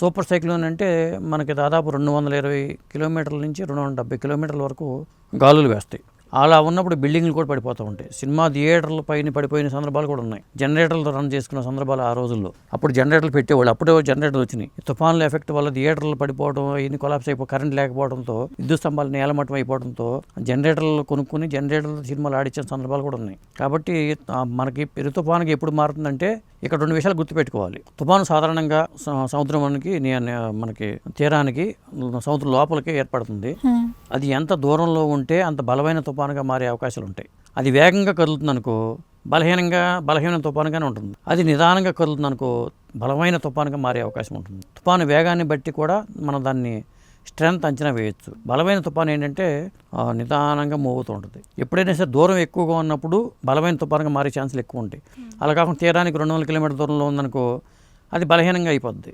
Super cyclone అంటే మనకి దాదాపు రెండు వందల ఇరవై కిలోమీటర్ల నుంచి రెండు వందల డెబ్బై కిలోమీటర్ల వరకు గాలులు వేస్తాయి. అలా ఉన్నప్పుడు బిల్డింగ్లు కూడా పడిపోతూ ఉంటాయి. సినిమా థియేటర్ల పైన పడిపోయిన సందర్భాలు కూడా ఉన్నాయి. జనరేటర్లు రన్ చేసుకున్న సందర్భాలు ఆ రోజుల్లో. అప్పుడు జనరేటర్లు పెట్టేవాళ్ళు. అప్పుడే జనరేటర్లు వచ్చినాయి. తుఫాన్ల ఎఫెక్ట్ వల్ల థియేటర్లు పడిపోవడం ఇన్ని కొలాప్స్ అయిపో కరెంట్ లేకపోవడంతో విద్యుత్ స్తంభాలు నేలమట్టం అయిపోవడంతో జనరేటర్లు కొనుక్కుని జనరేటర్లు సినిమాలు ఆడించిన సందర్భాలు కూడా ఉన్నాయి. కాబట్టి మనకి పెరు తుఫానుకి ఎప్పుడు మారుతుందంటే ఇక్కడ రెండు విషయాలు గుర్తుపెట్టుకోవాలి. తుఫాను సాధారణంగా స- సముద్రానికి మనకి తీరానికి సముద్రం లోపలికి ఏర్పడుతుంది. అది ఎంత దూరంలో ఉంటే అంత బలమైన తుఫానుగా మారే అవకాశాలు ఉంటాయి. అది వేగంగా కదులుతుంది అనుకో బలహీనంగా బలహీన తుఫానుగానే ఉంటుంది. అది నిదానంగా కదులుతుంది అనుకో బలమైన తుఫానుగా మారే అవకాశం ఉంటుంది. తుఫాను వేగాన్ని బట్టి కూడా మనం దాన్ని స్ట్రెంత్ అంచనా వేయొచ్చు. బలమైన తుఫాను ఏంటంటే నిదానంగా మోగుతూ ఉంటుంది. ఎప్పుడైనా సరే దూరం ఎక్కువగా ఉన్నప్పుడు బలమైన తుఫానుగా మారే ఛాన్సులు ఎక్కువ ఉంటాయి. అలా కాకుండా తీరానికి రెండు వందల కిలోమీటర్ దూరంలో ఉందనుకో అది బలహీనంగా అయిపోద్ది.